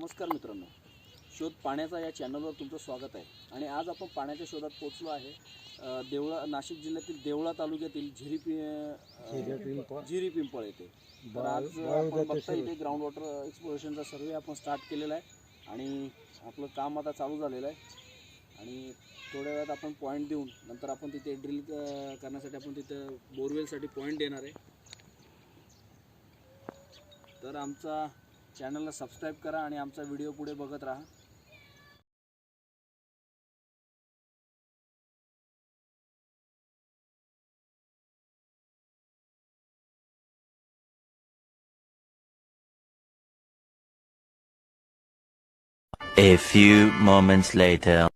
नमस्कार मित्रांनो. शोध पाण्याचा या चॅनलवर तुमचं स्वागत आहे. आणि आज आपण पाण्याच्या शोधात पोचलो आहे. देवळा नाशिक जिल्ह्यातील देवळा तालुक्यातील झिरी पि झिरी पिंपळ. येथे. तर आज आपण बघता. इथे ग्राउंड वॉटर एक्सप्लोरेशनचा सर्वे आपण स्टार्ट केलेला आहे. आणि आपलं काम आता चालू झालेलं आहे. आणि थोड्या वेळात आपण पॉईंट देऊन नंतर आपण तिथे ड्रिल करण्यासाठी आपण तिथं बोरवेलसाठी पॉईंट देणार आहे. तर आमचा चॅनलला सबस्क्राईब करा आणि आमचा व्हिडिओ पुढे बघत राहा A few moments later.